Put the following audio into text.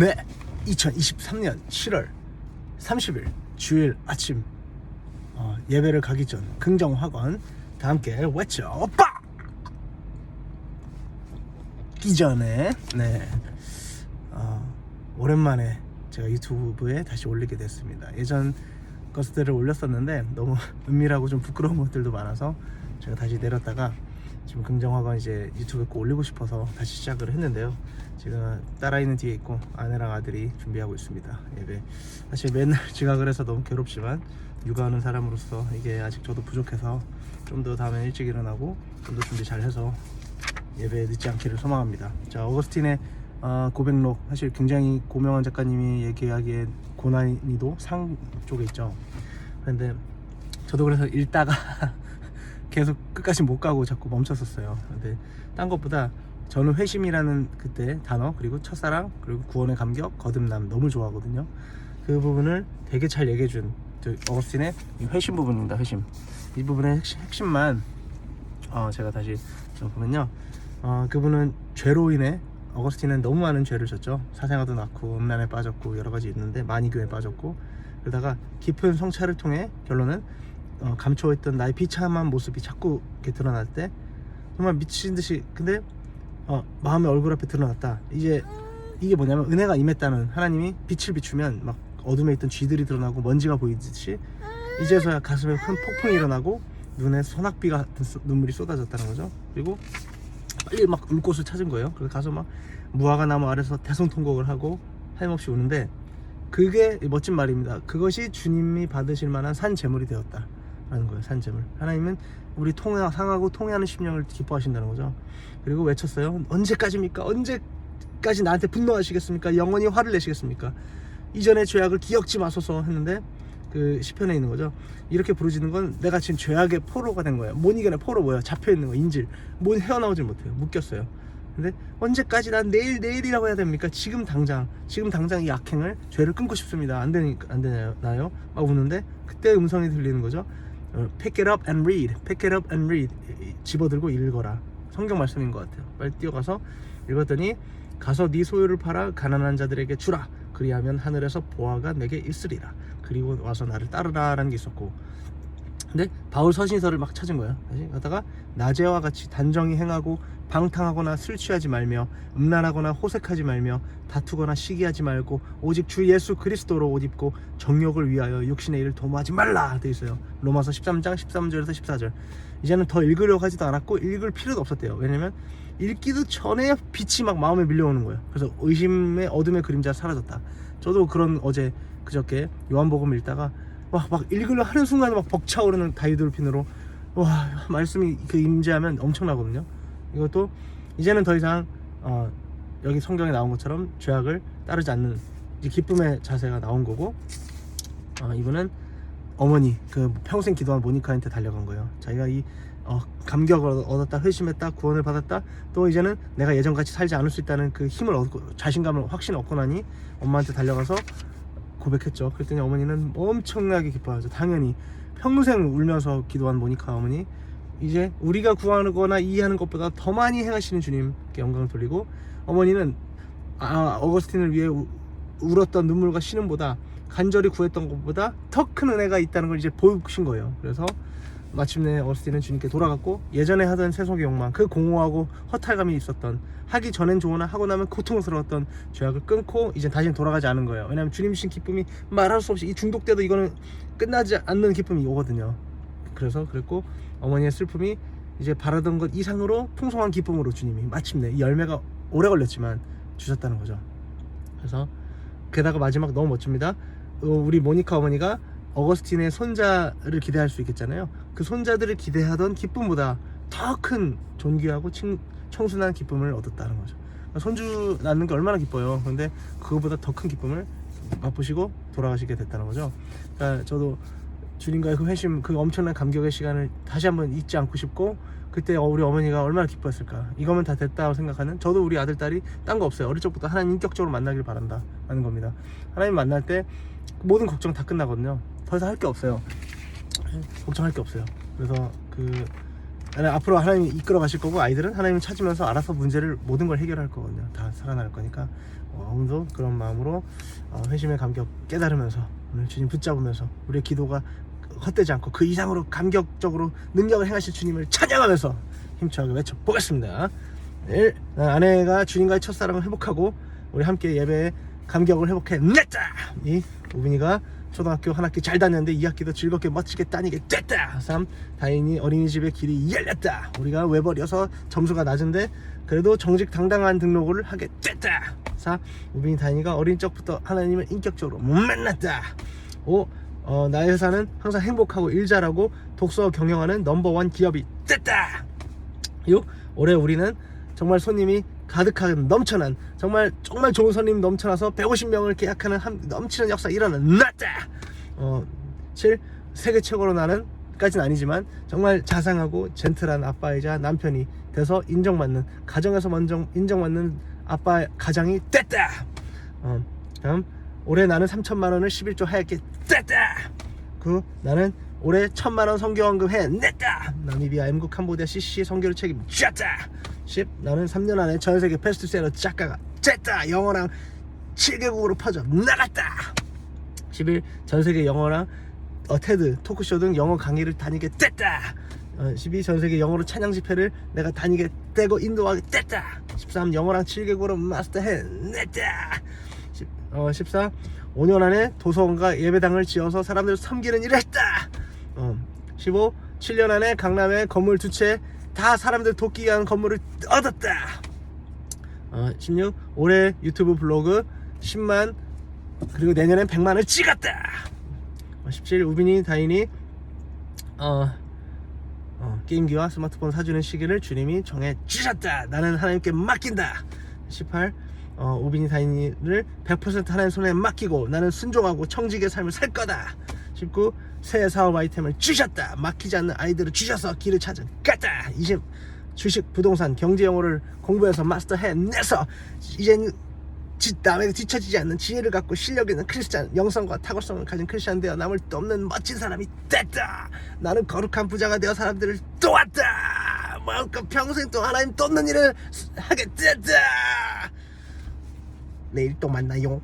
네, 2023년 7월 30일 주일 아침 어, 예배를 가기 전 긍정학원 다 함께 외쳐 빠! 이전에 네 어, 오랜만에 제가 유튜브에 다시 올리게 됐습니다. 예전 것들을 올렸었는데 너무 은밀하고 좀 부끄러운 것들도 많아서 제가 다시 내렸다가 지금 긍정학원 이제 유튜브에 꼭 올리고 싶어서 다시 시작을 했는데요. 지금 딸아이는 뒤에 있고 아내랑 아들이 준비하고 있습니다. 예배. 사실 맨날 지각을 해서 너무 괴롭지만 육아하는 사람으로서 이게 아직 저도 부족해서 좀 더 다음에 일찍 일어나고 좀 더 준비 잘 해서 예배에 늦지 않기를 소망합니다. 자, 어거스틴의 어, 고백록 사실 굉장히 고명한 작가님이 얘기하기에 고난이도 상 쪽에 있죠. 그런데 저도 그래서 읽다가 계속 끝까지 못 가고 자꾸 멈췄었어요. 근데 딴 것보다 저는 회심이라는 그때 단어 그리고 첫사랑 그리고 구원의 감격 거듭남 너무 좋아하거든요. 그 부분을 되게 잘 얘기해준 저 어거스틴의 이 회심 부분입니다. 회심 이 부분의 핵심, 핵심만 어, 제가 다시 좀 보면요. 어, 그분은 죄로 인해 어거스틴은 너무 많은 죄를 졌죠. 사생아도 낳고 음란에 빠졌고 여러 가지 있는데 만이교에 빠졌고 그러다가 깊은 성찰을 통해 결론은 어, 감춰있던 나의 비참한 모습이 자꾸 이렇게 드러날 때 정말 미친 듯이 근데 어, 마음의 얼굴 앞에 드러났다. 이제 이게 뭐냐면 은혜가 임했다는 하나님이 빛을 비추면 막 어둠에 있던 쥐들이 드러나고 먼지가 보이듯이 이제서야 가슴에 큰 폭풍이 일어나고 눈에 소낙비 같은 쏟- 눈물이 쏟아졌다는 거죠. 그리고 빨리 막 울 곳을 찾은 거예요. 그래서 가서 막 무화과 나무 아래서 대성통곡을 하고 하염없이 우는데 그게 멋진 말입니다. 그것이 주님이 받으실 만한 산 제물이 되었다 라는 거예요. 산 제물. 하나님은 우리 통해 상하고 통해하는 심령을 기뻐하신다는 거죠. 그리고 외쳤어요. 언제까지입니까? 언제까지 나한테 분노하시겠습니까? 영원히 화를 내시겠습니까? 이전의 죄악을 기억지 마소서 했는데 그 시편에 있는 거죠. 이렇게 부르짖는 건 내가 지금 죄악의 포로가 된 거예요. 못 이겨내 포로 뭐야? 잡혀 있는 거 인질. 못 헤어나오질 못해요. 묶였어요. 근데 언제까지 난 내일 내일이라고 해야 됩니까? 지금 당장 지금 당장 이 악행을 죄를 끊고 싶습니다. 안 되니까 안 되나요? 막 우는데 그때 음성이 들리는 거죠. 어, Pick it up and read. Pick it up and read. 집어들고 읽어라. 성경 말씀인 것 같아요. 빨리 뛰어가서 읽었더니 가서 네 소유를 팔아 가난한 자들에게 주라. 그리하면 하늘에서 보화가 내게 있으리라. 그리고 와서 나를 따르라라는 게 있었고 근데 바울 서신서를 막 찾은. 다시 가다가 낮에와 같이 단정히 행하고 방탕하거나 술 취하지 말며 음란하거나 호색하지 말며 다투거나 시기하지 말고 오직 주 예수 그리스도로 옷 입고 정욕을 위하여 육신의 일을 도모하지 말라 돼 있어요. 로마서 13장 13절에서 14절. 이제는 더 읽으려고 하지도 않았고 읽을 필요도 없었대요. 왜냐면 읽기도 전에 빛이 막 마음에 밀려오는 거예요. 그래서 의심의 어둠의 그림자 사라졌다. 저도 그런 어제 그저께 요한복음 읽다가 와, 막 읽으려 하는 순간에 막 벅차오르는 다이돌핀으로 와 말씀이 그 임재하면 엄청나거든요. 이것도 이제는 더 이상 어, 여기 성경에 나온 것처럼 죄악을 따르지 않는 기쁨의 자세가 나온 거고 어, 이분은 어머니 그 평생 기도한 모니카한테 달려간 거예요. 자기가 이 어, 감격을 얻- 얻었다, 회심했다, 구원을 받았다. 또 이제는 내가 예전같이 살지 않을 수 있다는 그 힘을 얻고 자신감을 확신을 얻고 나니 엄마한테 달려가서 고백했죠. 그랬더니 어머니는 엄청나게 기뻐하죠. 당연히 평생 울면서 기도한 모니카 어머니 이제 우리가 구하거나 이해하는 것보다 더 많이 행하시는 주님께 영광을 돌리고 어머니는 아, 어거스틴을 위해 우- 울었던 눈물과 신음보다 간절히 구했던 것보다 더 큰 은혜가 있다는 걸 이제 보여주신 거예요. 그래서 마침내 어거스틴은 주님께 돌아갔고 예전에 하던 세속의 욕망 그 공허하고 허탈감이 있었던 하기 전엔 좋으나 하고 나면 고통스러웠던 죄악을 끊고 이제 다시는 돌아가지 않은 거예요. 왜냐하면 주님 주신 기쁨이 말할 수 없이 이 중독돼도 이거는 끝나지 않는 기쁨이 오거든요. 그래서 그랬고 어머니의 슬픔이 이제 바라던 것 이상으로 풍성한 기쁨으로 주님이 마침내 이 열매가 오래 걸렸지만 주셨다는 거죠. 그래서 게다가 마지막 너무 멋집니다. 어, 우리 모니카 어머니가 어거스틴의 손자를 기대할 수 있겠잖아요. 그 손자들을 기대하던 기쁨보다 더 큰 존귀하고 칭- 청순한 기쁨을 얻었다는 거죠. 손주 낳는 게 얼마나 기뻐요. 그런데 그거보다 더 큰 기쁨을 맛보시고 돌아가시게 됐다는 거죠. 그러니까 저도 주님과의 그 회심, 그 엄청난 감격의 시간을 다시 한번 잊지 않고 싶고 그때 어, 우리 어머니가 얼마나 기뻐했을까. 이거면 다 됐다고 생각하는 저도 우리 아들 딸이 딴 거 없어요. 어릴 적부터 하나님 인격적으로 만나길 바란다 하는 겁니다. 하나님 만날 때 모든 걱정 다 끝나거든요. 더 이상 할 게 없어요. 걱정할 게 없어요. 그래서 그 앞으로 하나님이 이끌어 가실 거고 아이들은 하나님을 찾으면서 알아서 문제를 모든 걸 해결할 거거든요. 다 살아날 거니까 어, 오늘도 그런 마음으로 어, 회심의 감격 깨달으면서 오늘 주님 붙잡으면서 우리의 기도가 헛되지 않고 그 이상으로 감격적으로 능력을 행하실 주님을 찬양하면서 힘차게 외쳐보겠습니다. 내일 아내가 주님과의 첫사랑을 회복하고 우리 함께 예배에 감격을 회복해 냈다. 이 우빈이가 초등학교 한 학기 잘 다녔는데 2학기도 즐겁게 멋지게 따니게 됐다. 3. 다행히 어린이집의 길이 열렸다. 우리가 외벌이어서 점수가 낮은데 그래도 정직 당당한 등록을 하게 됐다. 4. 우빈이 다행이가 어린 적부터 하나님을 인격적으로 만났다. 5. 어, 나의 회사는 항상 행복하고 일 잘하고 독서 경영하는 넘버원 기업이 됐다. 6. 올해 우리는 정말 손님이 가득한 넘쳐난 정말 정말 좋은 손님 넘쳐나서 150명을 계약하는 한, 넘치는 역사 일어났다. 어, 7. 세계 최고로 나는 까지는 아니지만 정말 자상하고 젠틀한 아빠이자 남편이 돼서 인정받는 가정에서 먼저 인정받는 아빠 가장이 됐다. 어, 다음 올해 나는 3천만 원을 11조 하얗게 됐다. 그 나는 올해 천만 원 선교원금 해 냈다. 나미비아, M국, 캄보디아, CC 선교를 책임졌다. 10. 나는 3년 안에 전 세계 베스트셀러 작가가 됐다. 영어랑 7개국으로 퍼져 나갔다. 11. 전 세계 영어랑 어, 테드, 토크쇼 등 영어 강의를 다니게 됐다. 어, 12. 전 세계 영어로 찬양 집회를 내가 다니게 되고 인도하게 됐다. 13. 영어랑 7개국으로 마스터 해 냈다. 10, 어, 14. 5년 안에 도서관과 예배당을 지어서 사람들을 섬기는 일을 했다. 어, 15. 7년 안에 강남에 건물 두채 다 사람들 돕기 위한 건물을 얻었다. 어, 16. 올해 유튜브 블로그 10만 그리고 내년엔 100만을 찍었다. 어, 17. 우빈이 다인이 어, 어, 게임기와 스마트폰 사주는 시기를 주님이 정해 주셨다. 나는 하나님께 맡긴다. 18. 어, 우빈이 다인이를 100% 하나님 손에 맡기고 나는 순종하고 청직의 삶을 살 거다. 19. 새 사업 아이템을 주셨다. 막히지 않는 아이들을 주셔서 길을 찾은 갔다. 20. 주식, 부동산, 경제 영어를 공부해서 마스터 해내서 이젠 지- 남에게 뒤처지지 않는 지혜를 갖고 실력 있는 크리스찬 영성과 탁월성을 가진 크리스찬 되어 남을 돕는 멋진 사람이 됐다 나는 거룩한 부자가 되어 사람들을 도왔다 마음껏 평생 또 하나님 돕는 일을 하게 됐다 내일 또 만나요